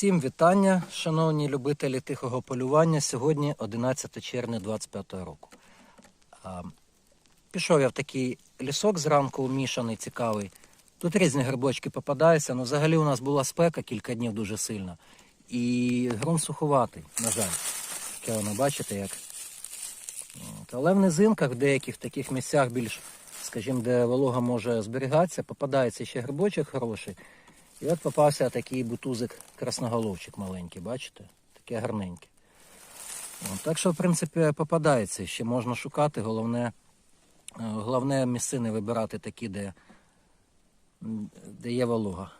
Всім вітання, шановні любителі тихого полювання. Сьогодні 11 червня 25 року. Пішов я в такий лісок зранку мішаний, цікавий. Тут різні грибочки попадаються, але взагалі у нас була спека кілька днів дуже сильно. І ґрунт суховатий, на жаль. Таке воно, бачите, як. Але в низинках, в деяких таких місцях більш, скажімо, де волога може зберігатися, попадається ще грибочок хороший. І от попався такий бутузик красноголовчик маленький, бачите? Таке гарненьке. От, так що, в принципі, попадається, ще можна шукати. Головне, е, головне місцини вибирати такі, де, де є волога.